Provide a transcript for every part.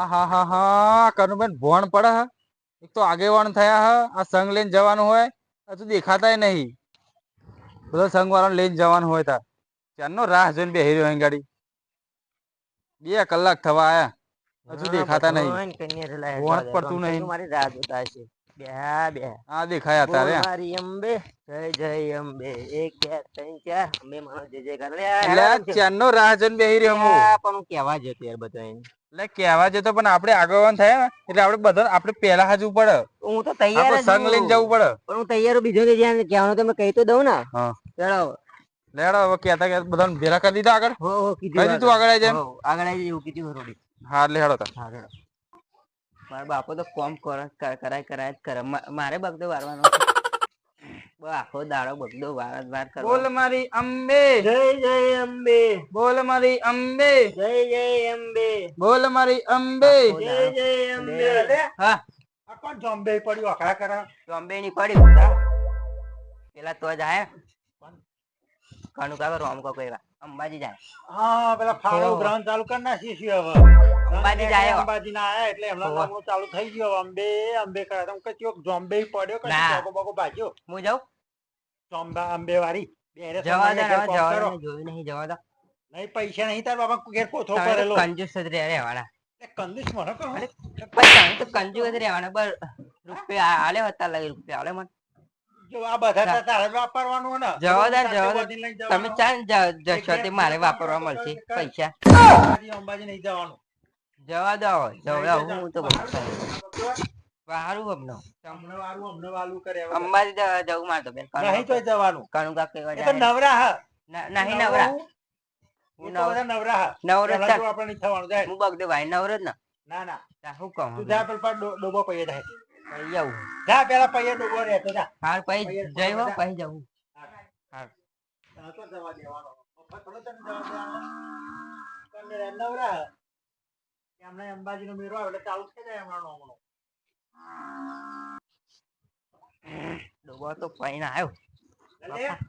આ હા હા હા કનુબેન ભોણ પડે હ. એક તો આગેવાન થયા હ આ સંઘ લઈને જવાનું હોય હજુ દેખાતાય નહીં. બધો સંઘ વાળાને લઈને જવાનું હોય તાર. ત્યાંનો રાહ જોઈને બેહી રહ્યો ગાડી. બે કલાક થવા આયા. હજુ દેખાતા નહીં. ભોણ પડતું નહીં. મારી રાહ જોતા હશે. બેહા બેહા. આ દેખાયા તારે. મારી અંબે. જય જય અંબે. એક બે ત્રણ ચાર. અંબે મારો જય જય કર. એટલે આ ચારનો બેહી રહ્યો હું. પણ હું કેવા જતો યાર બધા એટલે કહેવા જતો પણ આપણે આગેવાન થયા એટલે આપણે બધા આપણે પહેલા હાજુ પડે. હું તો તૈયાર સંગ લઈને જવું પડે. પણ હું તૈયાર બીજો કે જ્યાં કહેવાનું તમે કહી તો દઉં ને. હા. લેડો હવે કહેતા કે બધાને ભેરા કરી દીધા આગળ? હો હો કઈ કીધું આગળ. આવી જાય આગળ આવી જાય એવું કીધું રોડી હા એટલે હેડો. હા રેડો. મારા બાપો તો કોમ કરે કરાય કરાય જ કરે. મારે બગડો વારવાનો આખો દાડો બગડો વાર વાર કરો બોલ મારી અંબે. જય જય અંબે. બોલ મારી અંબે. જય જય અંબે. બોલ મારી અંબે. જય જય અંબે. હા. આ કોણ જોમ્બે પડ્યું? અકળા કરા. જોમ્બે ની પડી પેલા તો જાય કણુ કાકા રોમ કો કહેવા અંબાજી જાય. હા પેલા ફાળો ગ્રહણ ચાલુ કરી નાખી છે હવે. અંબાજી જાય અંબાજી ના આયા એટલે એમનો હોવે. ચાલુ થઈ ગયો. અંબે અંબે કરે તમે કે ચોક જોમ્બે પડ્યો કે ચોકો બકો ભાજ્યો હું જાઉં? ચોમ્બા અંબે વાળી બેરે જવા દે જવા દે જોઈ નહીં જવા દે. નહીં પૈસા નહીં તાર બાપા ઘેર કોથો કરેલો કંજૂસ જ રે વાળા એ મને કહો. પણ તો કંજૂસ જ રહેવાના. બર રૂપિયા આલે હતા લઈ રૂપિયા આલે મને. મારે વાપરવા મળશે પૈસા. અંબાજી નહીં જવાનું. જવા દો જવડાવ હું તો હમનો વારું હમણાં વાલું કરે અંબાજી જવું મારે તો બેન નહીં તોય જવાનું. કણુ કાક કહેવા એ તો જાય. નવરા હા. નહીં નવરા. હું- નવરા હા. નવરો આપણે નહીં થવાનું. જાય. હું બગડે ભાઈ નવરો જ ના. ના હું કહું તું જા ડો- ડોબો પૈયા જાય. જા પેલા ડોબો જા. હાર તો જવા દેવાનો. થોડો તને જવા દેવાનો. તને નવરા હા. કે હમણાં અંબાજીનો એટલે ચાલુ થઈ જાય હમણાં હમણાં. ડોબો તો પૈને આવ્યો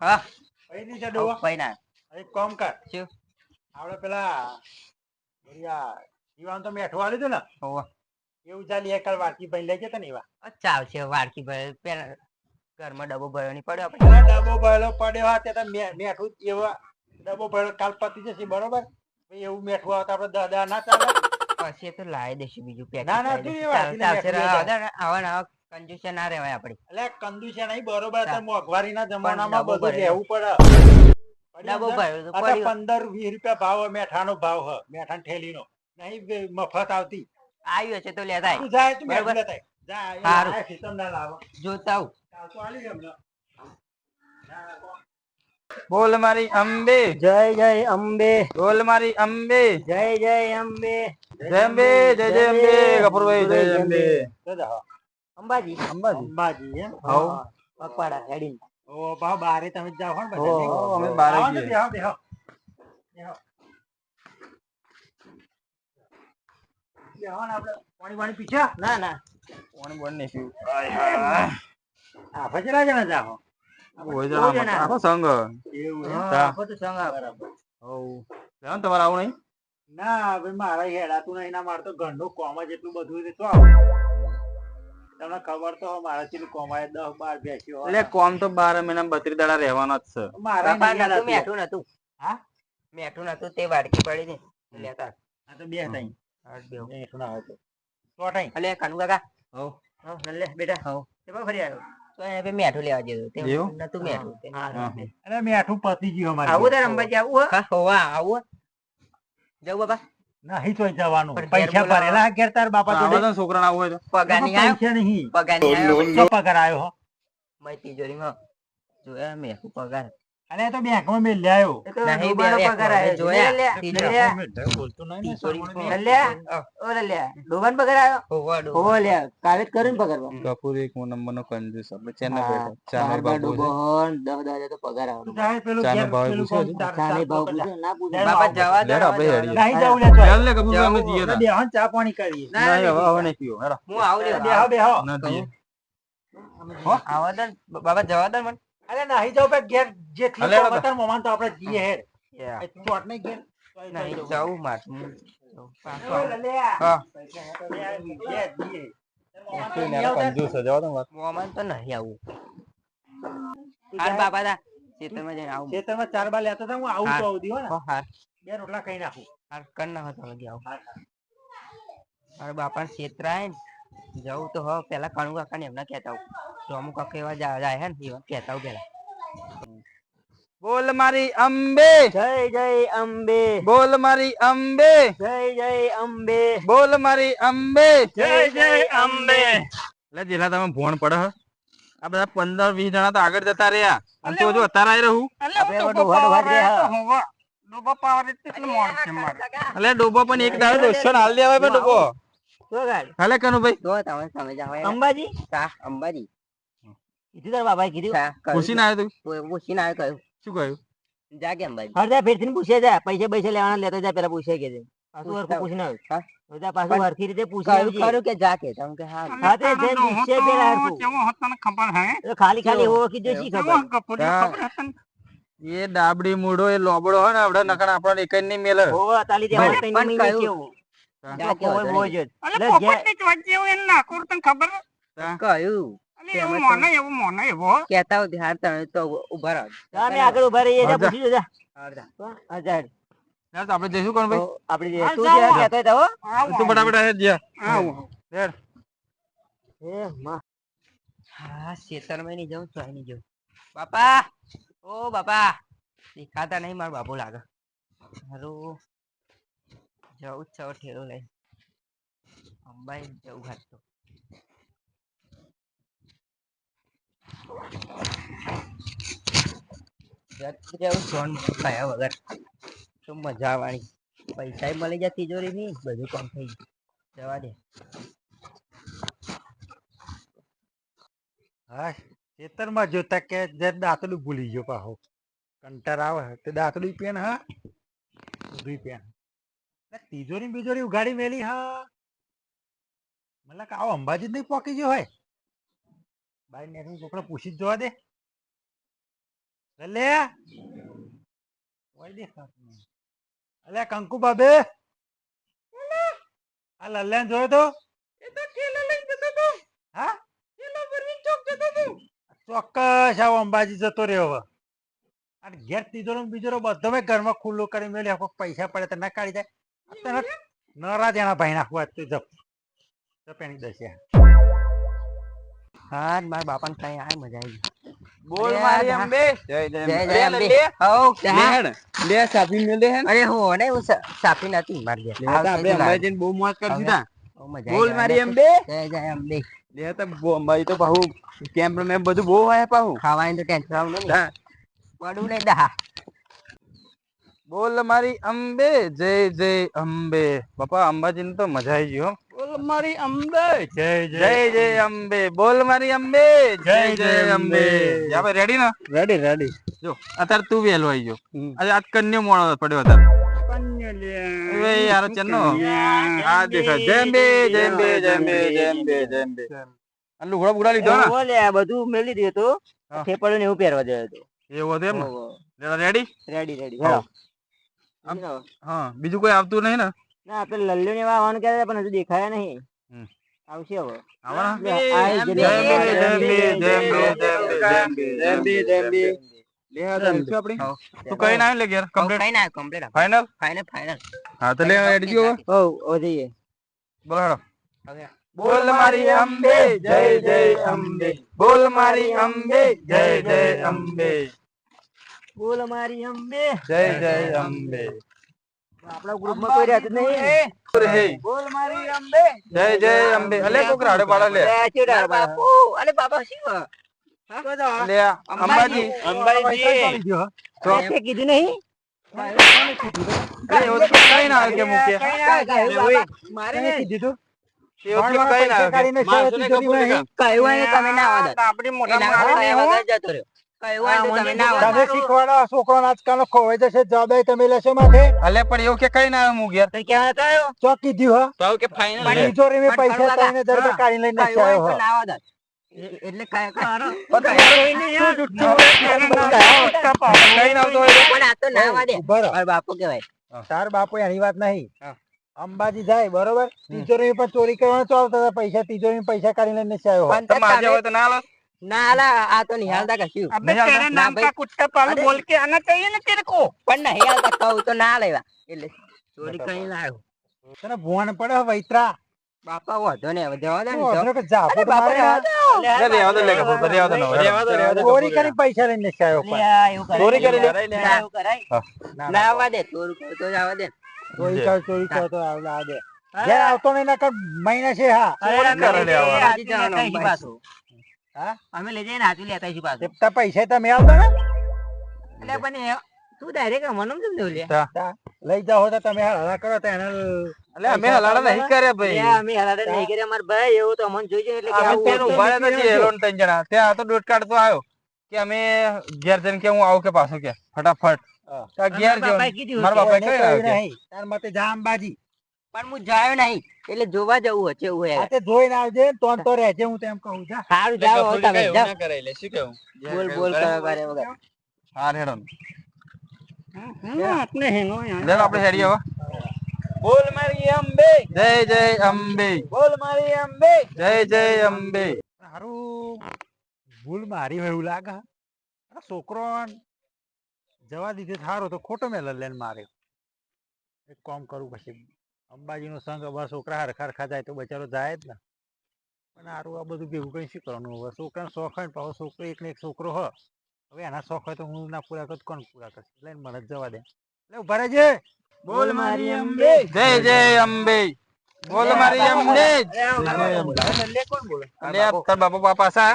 હા. પૈયે નહીં જા ડોબો પૈને એક કોમ કર. શું? આપણે પેલા વળી આ તો મેઠું આલ્યું હતું ને. હોવે. એવું ચાલી એકલ વાડકી ભાઈ લઈ જતા ને એવા આવ્યો ચાલશે વાડકી ભાઈ પેલા ઘરમાં ડબ્બો ભર્યો નહીં પડ્યો આપણે ડબ્બો ભરેલો પડ્યો હોય તે મેઠું એવા ડબ્બો ભરેલો કાલ પતી જશે બરોબર એવું મેઠું આવતા આપણે દાદા ના ચાલે પછી તો લાવી દેશું બીજું પેકેટ ના, ના, તું દઈશું. એ ચાલ- વાંચીને ચાલશે બેઠી રહો. રહેજે. આવા ને ના રહેવાય આપણે એટલે કંદુ નહીં બરોબર તો. મોંઘવારીના જમાનામાં બધું રહેવું પડે ડબ્બો ભર્યો તો. પંદર વીસ રૂપિયા ભાવ મેઠાનો ભાવ હ મેઠાની થેલીનો નહીં મફત આવતી આવ્યું છે તો લેતા તું જાય તું જા લાવો. જોતા આવું. તો આલી હમણાં. બોલ મારી અંબે. જય જય અંબે. બોલ મારી અંબે. જય જય અંબે. જય અંબે જય જય અંબે. કપૂરભાઈ જય અંબે. જાઓ. અંબાજી. અંબાજી. અંબાજી એમ? હો પકવાડા હેડી ઓ બા બારે તમે જાવ હો ને બધા. હો, અમે બારે જઈએ. બેહો, બેહો. બેહો. બેહો પાણી પીછા ના ના. કોણ બોલ નહીં પીવું. આ ફજરા જણા જાઓ હોય જણા જણા. આખો સંઘ. એવું આખો તો સંગ આવે. હવ. તમારે આવું નહીં? ના ભાઈ મારા હેડાતું નહીં ના મારે તો ઘરનું કોમ જ એટલું બધું છે. તો તમને ખબર તો મારા કોમાય દસ બાર બેસ્યો એટલે કોમ તો બાર મહિના બત્રી દાડા રહેવાનો જ છે. મારા મેઠું નતું. હા? મેઠું નતું તે વાડકી પડી ને લેતા. આ તો બે થઈ અલે કાનુ કાકા. બેટા. તે બા ફરી આવ્યો. તો બે મેઠું લેવા જેવું તે નતું મેઠું પતી ગયું અમારે. આવું તાર અંબાજી આવું હો? હોવા આવું. જવું બાપા. નહીં જવાનું. પૈસા ભરેલા ઘેર તાર બાપા જોડે. તો આવું હોય તો. પગાર નહીં આવ્યો? પૈસા નહીં. આવ્યો? પગાર આવ્યો હો? મેં તિજોરીમાં જોયા મેઠું પગાર. અરે તો બેંકમાં મેલ આવ્યો એ તો ડૂબાનો પગાર આવ્યો જોયા. લ્યા બોલતું નહીં ને, માં. બેંક. ઓલે લ્યા ડોબન પગાર આવ્યો ઓવા ડોબા લે કાલે કરીને ને પગાર ગફુર એક નંબર નો કંજૂસ આપણે ચેનલ હા. બેઠો? ચાનો બાબુ ડોબન દસ હજાર તો પગાર પેલું ચાને ભાવ પેલું પૂછ્યો કોમ છે? તાર- ચાની ભાવ પૂછો ના પૂછો. બાપા જવા દે આપણે જવા નહીં જવું લે. ચાલ. લે કપૂર અમે જઈએ આપણે તા. બેહો ચા પાણી કરીએ. ના, હવે હવે નહીં પીઓ હેડો. હું આવ લે બેહો બેહો ના હો આવા દે બાબા જવા દે મને. અરે નહીં જાવ ઘેર જે કામ મોમાન તો આપણે જઈએ હેર. ચોટ નહીં ઘેર. નહીં જવું. જવું મારે. હું. કોઈ કંજૂસ જવા તો નહીં આવું. હાર બાપા દા ખેતરમાં જઈને આવું. ખેતરમાં ચાર બાર લેતો હું આવું તો આવું દીવો ને. હો, હાર બે રોટલા ખાઈ નાખું. હાર કર નાખો તો લગી આવું. હા, હા. મારા બાપા છેતરાય ને. જવું તો હવે પેલા કણુ કાકા ને એમને કહેતા હું તો અમુક કાકા એવા જાય હે ને એવા કહેતા હું પેલા. બોલ મારી અંબે. જય જય અંબે. બોલ મારી અંબે. જય જય અંબે. બોલ મારી અંબે. જય જય અંબે. એટલે જેલા તમે ભોણ પડે હ. આ બધા પંદર વીસ જણા તો આગળ જતા રહ્યા. અને તો જો અત્યારે આવી રહું. એટલે ડોબો પણ એક દાડો દોસ્તો હાલ દેવાય ડોબો? હાલે કનુભાઈ. જો તમે તમે જાવ એ અંબાજી? તા અંબાજી. કીધું તાર બાબાએ કીધું? તા ના આવ્યો તું. પૂછીને આવ્યો કહ્યું શું કહ્યું? જાગે અંબાજી. હરદા ફેરથી પૂછે જા. પૈસા પૈસા લેવાના લેતો જા પેલા પૂછે કે છે. પાછું હરખું પૂછીને આવ્યો. હા. બધા પાછું હરખી રીતે પૂછાયું ખરું કે જાકે તમ કે હા. હા તે જેમ પૂછે પેલા હરખું. એ ખાલી ખાલી એવો વખત જો શી ખબર? એ ડાબડી મૂડો એ લોબડો હોય ને આપડે નકણ આપણને એક નહીં મેલે. હોવે, તાલી દે પણ- કઈ કહ્યું. કેવું. બહુ નહીં. જઈશું કોણ ભાઈ? તું ફટાફટ. હા જવું તો નહીં જવું બાપા! ઓ બાપા! દેખાતા નહીં મારો બાપુ લાગે. હારું. જવું જ છે ઠેલો લઈ અંબાઈ જવું વગર. શું મજા આવવાની? પૈસા મળી જાય તિજોરી ની? બધું કામ થઈ જવા દે. હા, ખેતરમાં જોતા કે જે દાંતડું ભૂલી ગયો પાહો. કંટાર આવે. તે દાંતડું પેન હા? બધું પેન તિજોરી બીજોરી ઉગાડી મેલી હા. મતલબ કે આવો અંબાજી જ નહીં પોકી ગયો હોય. બાય ને કોકને પૂછી જ જોવા દે. લે ઓય દે અલે કંકુ બાબે. આ લલ્યાન જોયો તો? હા? ચોક્કસ આવો અંબાજી જતો રહ્યો હવે. અને ઘેર તીજોરો બીજોરો બધો મેં ઘરમાં ખુલ્લું કરી મેળ્યો પૈસા પડે તો ના કાઢી જાય તને નરા જણા ભાઈ નાખવા તું જપ. હા મારા બાપાને કઈ આ મજા આવી બોલ મારી અંબે. જય જય અંબે. હો અરે લે, સાફી મે હા. લે સાપી મેલ દે હેડ. અરે હો ને હું સાફી નથી મારી. લે આપણે જઈને બહુ મોજ કરશું તા. બોલ મારી અંબે. જય જય અંબે. લે તો અંબાજી તો પાહુ. કેમ્પ મેં બધું બહુ હોય પાહુ. ખાવાની તો ટેન્શન આવ હા. પડું નહીં દા બોલ મારી અંબે જય જય અંબે. બાપા અંબાજી ની તો મજા આવી ગયો બોલ મારી અંબે જય જય જય અંબે. બોલ મારી અંબે જય જય અંબે. યા રેડી ને? રેડી રેડી જો અત્યારે તું વેલો આવી ગયો. આજે આજ કન્યો મોડો પડ્યો અત્યારે યાર ચન્નો આ દેખા જય અંબે જય અંબે જય અંબે જય અંબે જય અંબે લુગડા બુગડા લીધો ને? બોલે આ બધું મેલી દીધું હતું. ને એવું પહેરવા દેવું એવો હતો એમ રેડી રેડી રેડી હા. બીજું કોઈ આવતું નહીં ને? ના આપણે લલ્લુ ને આવવાનું કહેતા હતા પણ હજુ દેખાયા નહીં. આવશે હવે. આવવાના? લે, આ જ જય લે. અંબે જય અંબે જય અંબે જય અંબે જય અંબે જય અંબે જય અંબે લે આ તો શું આપણી? હઉ. તું કઈ ના લે ઘેર? કમ્પ્લીટ કઈ ના કમ્પ્લીટ ફાઇનલ ફાઇનલ ફાઇનલ હા તો લે જઈએ. બોલ મારી અંબે જય જય અંબે. બોલ મારી અંબે જય જય અંબે. બોલ અમારી અંબે. જય જય અંબે. આપણા ગ્રુપમાં કોઈ રહેતું નહીં. બોલ મારી અંબે. જય જય અંબે. અલે કોક રાડે પાડે લે. બાપા. અરે બાપા શું લે અંબાજી. અંબાજી. કીધું નહીં. એના માટે જતો રહ્યો. કહ્યું હોય ને તમે ના આવત. તમે શીખવાડો છોકરો આજકાલ ખોવાઈ જશે જવાબદારી તમે લેશો માથે. અલે પણ એવું કે કઈ ના આવે મૂક યાર તો ક્યાં હતો એવો? ચો કીધું હા. તો કે ફાઇનલ તિજોરી મેં પૈસા ખરું ત્રણ કાઢી લઈને આવ્યો તો હો. ના આવત. એ- એટલે કાંઈ- કાંઈ- કઈ ના આવતો પણ આ તો ના દે. ઊભા બાપુ કહેવાય. તાર બાપુ એની વાત નહીં. અંબાજી જાય બરોબર? તિજોરી પણ ચોરી કરવાનો ચાલતા હતા પૈસા તિજોરી પૈસા કાઢી લઈને આવ્યો પણ તો ના લો. ના અલા આ તો નહીં હાલતા કશું नहीं आता? ના ભાઈ. कुत्ता पालू बोल के आना चाहिए ना तेरे को પણ નહીં હાલતા કહું તો ના લેવા એટલે ચોરી કરી લાવ્યો તને ભોણ પડે હે વૈતરા બાપા વધો ને હવે જવા દે ને તું જાઓ. અધરો કે જાપો અરે તો બાપા મારે રહેવા દો. લે, રહેવા દો, લે, કપૂર, રહેવા દો, નો, રહેવા દો, રહેવા દો. ચોરી કરી પૈસા લઈને ચાયો લે, આ એવું કરાય. ચોરી કરી લે. ના, એવું કરાય. હા. ના આવવા દે ચોરી કરો તો જ આવવા દે ચોરી કર ચોરી કર તો આવલા આ દે ઘેર આવતો નહીં નકર મહિના છે હા ચોરી કરે લે હવે. હા? અમે લઈ જઈને હાથું લેતા આવીશું પાછું. તે પૈસા તમે આવતા ને? એટલે પણ તું ડાયરેક્ટ મને કેમ દેવું લે? લઈ જાઓ તો તમે હલા કરો તો એને એટલે અમે હલાડા નહીં કર્યા ભાઈ. અમે હલાડા નહીં કર્યા. અમારા ભાઈ એવું તો અમને જોઈ એટલે કે અમે પેલું ઊભા જે હેલો ત્રણ જણા. ત્યાં આ તો દોઢ કાઢતો આવ્યો કે અમે ઘેર જઈને કે હું આવું કે પાછું કે ફટાફટ. ઘેર મારા જવાનું. મારા બાપા કઈ કહ્યું આવ્યો તાર મતે જા અંબાજી પણ હું જાયો નહીં એટલે જોવા જવું હશે એવું આ હે તે જોઈને આવજે તો તો રહેજે હું તેમ કહું જા. સારું જાવ હવે તમે જાઓ. બોલ બોલ કરે કરે વગર. હા ને. આપને હેનો યાર. લે આપણે હેડી હવે બોલ મારી અંબે. જય જય અંબે. બોલ મારી અંબે. જય જય અંબે. સારું ભૂલ મારી હોય એવું લાગે છોકરો જવા દીધે સારો તો ખોટો મેલ લઈને માર્યો. એક કામ કરું પછી. અંબાજીનો સંઘ હવે છોકરા હરખા હરખા જાય તો બચારો જાય જ ને. પણ આરું આ બધું ભેગું કઈ શું કરવાનું? હવે છોકરાને શોખ હોય ને પાછો છોકરો એક ને એક છોકરો હ. હવે એના શોખ હોય તો હું ના પૂરા કરું કોણ પૂરા કરશે? એટલે મને જવા દે. એટલે ઊભા રહેજે. બોલ મારી અંબે. જય જય અંબે. બોલ મારી અંબે. અને આ તાર બાપા. બાપા સા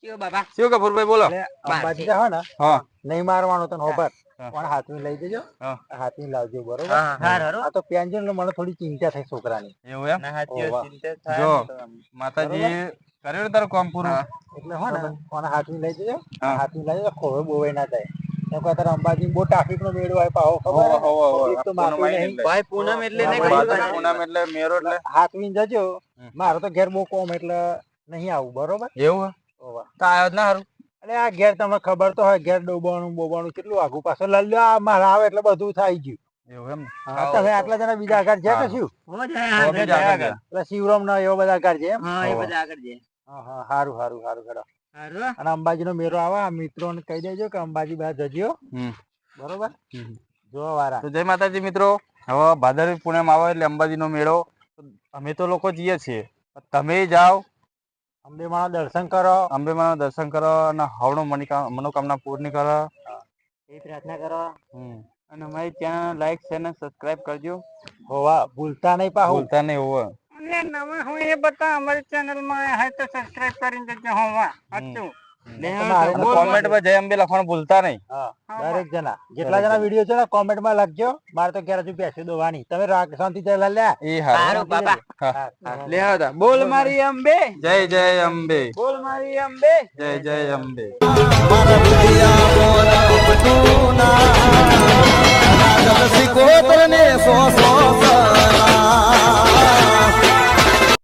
કયો બાબા શું કપૂરભાઈ બોલો? અંબાજી જા હો ને. હા. નહીં મારવાનું તને હોબર. પણ હાથમી લઈ જજો. હાથ હાથમી લાવજો બરોબર? આ તો પેન્શન એટલે મને થોડી ચિંતા થઈ છોકરાની. એવું એમ. જો માતાજી કર્યો ને તારું કામ પૂરું? એટલે હો ને કોને હાથમી લઈ દેજો હા. હાથમી લઈ દેજો ખોવે બોવે ના થાય. અંબાજી બહુ ટ્રાફિક નો મેળો હોય ખબર. ભાઈ પૂનમ એટલે પૂનમ એટલે મેરો એટલે. હાથમી જજો. મારો તો ઘેર બહુ કોમ એટલે નહીં આવું બરોબર? એવું તો આવ્યો જ ના હારું. એટલે આ ઘેર તમને ખબર તો હોય ઘેર ડોબાણું બોબાણું કેટલું આગું પાછળ લલ્યો આ મારા આવે એટલે બધું થાય ગયું. એવું એમ? હા, તમે આટલા જણા બીજા આગળ છે કે શું. એટલે શિવરામ ના એવા બધા આગળ છે એમ? હા એ બધા આગળ જાય હા હા સારું સારું અને અંબાજીનો મેળો આવે આ મિત્રોને કહી દેજો કે અંબાજી બધા જજો. બરોબર. જોવા વાળા. તો જય માતાજી મિત્રો. હવે ભાદરવી પૂનમ આવે એટલે અંબાજી નો મેળો. અમે તો લોકો જઈએ છીએ. તમે જાઓ અંબે માના દર્શન કરો. અંબેમાના દર્શન કરો અને હવણો મનિકા મનોકામના પૂર્ણ કરો. એ પ્રાર્થના કરો. હમ. અને અમારી ચેનલ લાઈક શેર અને સબસ્ક્રાઇબ કરજો. હોવા ભૂલતા નહીં પા ભૂલતા નહીં હોવા. અને નવા હું એ બતા અમારી ચેનલમાં હે તો સબસ્ક્રાઇબ કરીને દેજો હોવા. સાચું. મારે અને કોમેન્ટમાં જય અંબે લખવાનું ભૂલતા નહીં. દરેક જણા. જેટલા જણા વીડિયો છે ને કોમેન્ટમાં લખજો. મારે તો ઘેર હજુ બેસી દોવાની. તમે રાગ શાંતિ એ હારું. હારું બાપા. હા. લે આવતા બોલ મારી અંબે. જય જય અંબે. બોલ મારી અંબે. જય જય અંબે. સિકોતર ને. સો સો